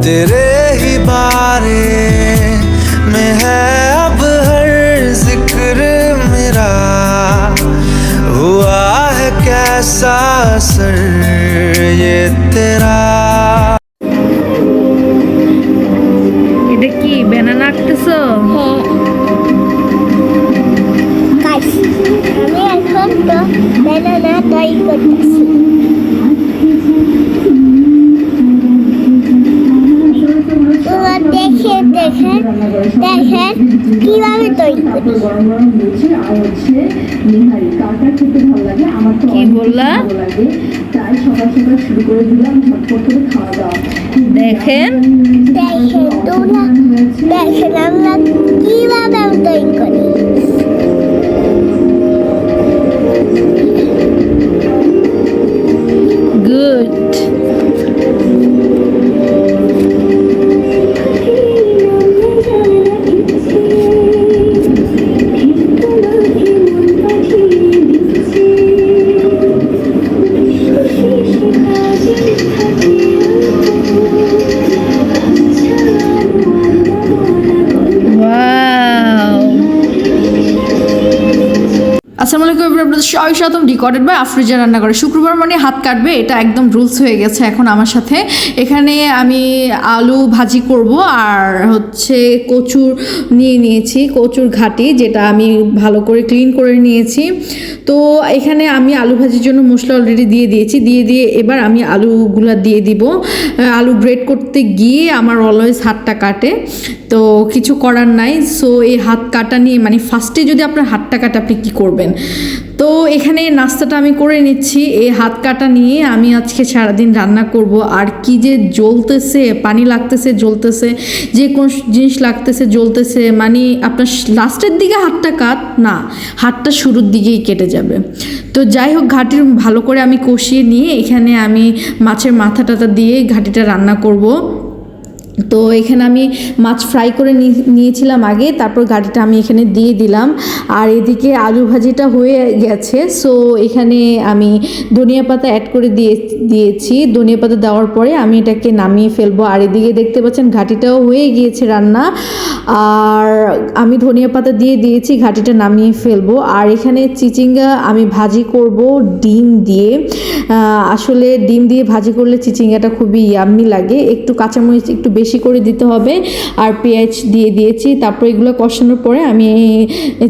तेरे ही बारे में है अब हर जिक्र मेरा हुआ है कैसा असर ये तेरा এটা কি ব্যানানা আঁকতেছো হ্যাঁ গাইস আমি এখন তো ব্যানানা তৈরি করতেছি সকাল দেখেন কীভাবে তৈরি করে। খাওয়া দাওয়া। দেখেন। দেখে তোমরা দেখেন আমরা কীভাবে আমি তৈরি করি। ಸ್ವರ್ಗ এবার আপনাদের সবাই সাথম রেকর্ডেড বাই আফরিজা রান্না করে। শুক্রবার মানে হাত কাটবে, এটা একদম রুলস হয়ে গেছে এখন আমার সাথে। এখানে আমি আলু ভাজি করব আর হচ্ছে কচুর নিয়ে নিয়েছি, কচুর ঘাটি যেটা আমি ভালো করে ক্লিন করে নিয়েছি। তো এখানে আমি আলু ভাজির জন্য মশলা অলরেডি দিয়ে দিয়েছি, দিয়ে দিয়ে এবার আমি আলুগুলা দিয়ে দিব। আলু গ্রেড করতে গিয়ে আমার অলওয়েজ হাতটা কাটে, তো কিছু করার নাই। সো এই হাত কাটা নিয়ে মানে ফার্স্টে যদি আপনার হাতটা কাটে, আপনি কী করবেন? তো এখানে নাস্তাটা আমি করে নিচ্ছি। এই হাত কাটা নিয়ে আমি আজকে সারাদিন রান্না করব। আর কি যে জ্বলতেছে, পানি লাগতেছে, জ্বলতেছে, যে কোন জিনিস লাগতেছে, জ্বলতেছে মানে আপনার লাস্টের দিকে হাতটা কাট না, হাতটা শুরুর দিকেই কেটে যাবে। তো যাই হোক ঘাটির ভালো করে আমি কষিয়ে নিয়ে এখানে আমি মাছের মাথা টাথা দিয়ে ঘাটিটা রান্না করব। তো এখানে আমি মাছ ফ্রাই করে নিয়েছিলাম আগে, তারপর গাড়িটা আমি এখানে দিয়ে দিলাম। আর এদিকে আলু ভাজিটা হয়ে গেছে সো এখানে আমি ধনিয়া পাতা অ্যাড করে দিয়ে, দিয়েছি। ধনিয়া পাতা দেওয়ার পরে আমি এটাকে নামিয়ে ফেলব। আর এদিকে দেখতে পাচ্ছেন ঘাটিটাও হয়ে গিয়েছে রান্না। আর আমি ধনিয়া পাতা দিয়ে দিয়েছি, ঘাটিটা নামিয়ে ফেলব। আর এখানে চিচিঙ্গা আমি ভাজি করব ডিম দিয়ে। আসলে ডিম দিয়ে ভাজি করলে চিচিঙ্গাটা খুবই ইয়াম্মি লাগে। একটু কাঁচামরিচ, একটু বেশি করে দিতে হবে আর পেঁয়াজ দিয়ে দিয়েছি। তারপর এগুলো কষানোর পরে আমি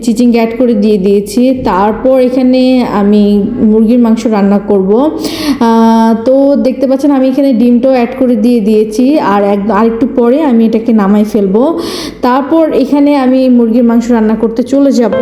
চিচিঙ্গা অ্যাড করে দিয়ে দিয়েছি। তারপর এখানে আমি মুরগির মাংস রান্না করব। তো দেখতে পাচ্ছেন আমি এখানে ডিমটাও অ্যাড করে দিয়ে দিয়েছি আর এক, আরেকটু পরে আমি এটাকে নামাই ফেলব। তারপর এখানে আমি মুরগির মাংস রান্না করতে চলে যাব।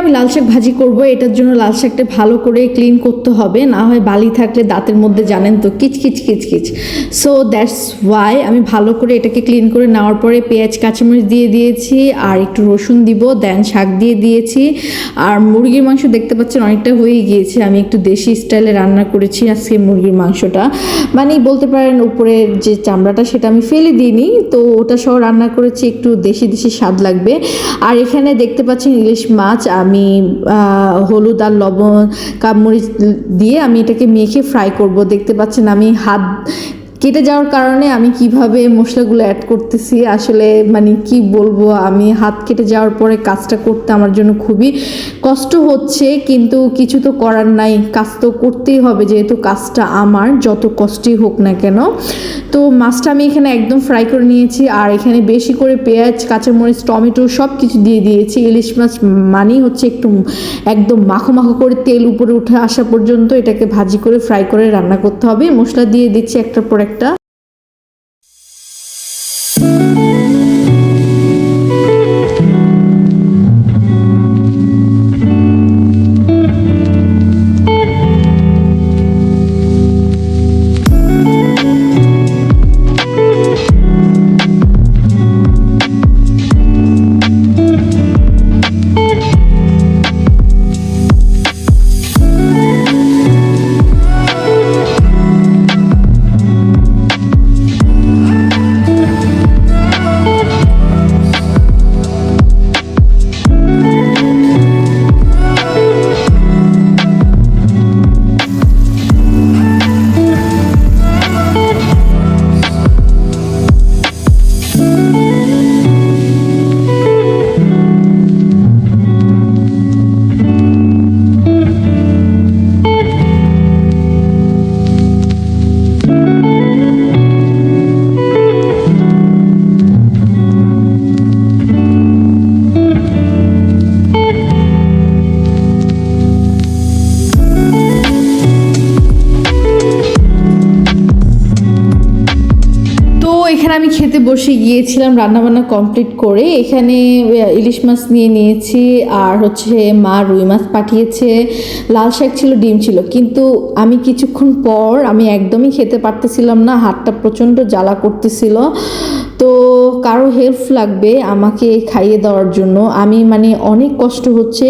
আমি লাল শাক ভাজি করব, এটার জন্য লাল শাকটা ভালো করে ক্লিন করতে হবে, না হয় বালি থাকলে দাঁতের মধ্যে, জানেন তো, কিচ কিচ কিচ কিচ। সো দ্যাটস ওয়াই আমি ভালো করে এটাকে ক্লিন করে নেওয়ার পরে পেঁয়াজ, কাঁচামরিচ দিয়ে দিয়েছি, আর একটু রসুন দিব দেন শাক দিয়ে দিয়েছি। আর মুরগির মাংস দেখতে পাচ্ছেন অনেকটা হয়ে গিয়েছে, আমি একটু দেশি স্টাইলে রান্না করেছি আজকে মুরগির মাংসটা। মানে বলতে পারেন উপরের যে চামড়াটা, সেটা আমি ফেলে দিইনি, তো ওটা সহ রান্না করেছি, একটু দেশি দেশি স্বাদ লাগবে। আর এখানে দেখতে পাচ্ছেন ইলিশ মাছ, আমি আহ, হলুদ আর লবণ কামরিচ দিয়ে আমি এটাকে মেখে ফ্রাই করব। দেখতে পাচ্ছেন আমি হাত কেটে যাওয়ার কারণে আমি কীভাবে মশলাগুলো অ্যাড করতেছি, আসলে মানে কি বলব, আমি হাত কেটে যাওয়ার পরে কাজটা করতে আমার জন্য খুবই কষ্ট হচ্ছে, কিন্তু কিছু তো করার নাই, কাজ তো করতেই হবে যেহেতু কাজটা আমার, যত কষ্টই হোক না কেন। তো মাছটা আমি এখানে একদম ফ্রাই করে নিয়েছি, আর এখানে বেশি করে পেঁয়াজ, কাঁচামরিচ, টমেটো সব কিছু দিয়ে দিয়েছি। ইলিশ মাছ মানেই হচ্ছে একটু একদম মাখো মাখো করে তেল উপরে উঠে আসা পর্যন্ত এটাকে ভাজি করে ফ্রাই করে রান্না করতে হবে। মশলা দিয়ে দিচ্ছি একটার পর একটা খেতে বসে গিয়েছিলাম, রান্নাবান্না কমপ্লিট করে। এখানে ইলিশ মাছ নিয়ে নিয়েছি, আর হচ্ছে মা রুই মাছ পাঠিয়েছে। লাল শাক ছিল, ডিম ছিল। কিন্তু আমি কিছুক্ষণ পর আমি একদমই খেতে পারতেছিলাম না, হাতটা প্রচণ্ড জ্বালা করতেছিল। তো কারও হেল্প লাগবে আমাকে খাইয়ে দেওয়ার জন্য। আমি মানে অনেক কষ্ট হচ্ছে।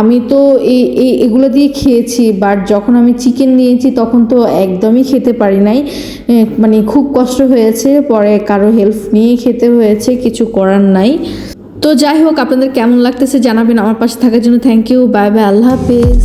আমি তো এই এগুলো দিয়ে খেয়েছি বাট যখন আমি চিকেন নিয়েছি তখন তো একদমই খেতে পারি নাই। মানে খুব কষ্ট হয়েছে, পরে কারও হেল্প নিয়ে খেতে হয়েছে, কিছু করার নাই। তো যাই হোক, আপনাদের কেমন লাগতেছে জানাবেন আমার পাশে থাকার জন্য। Thank you bye bye Allah Hafiz.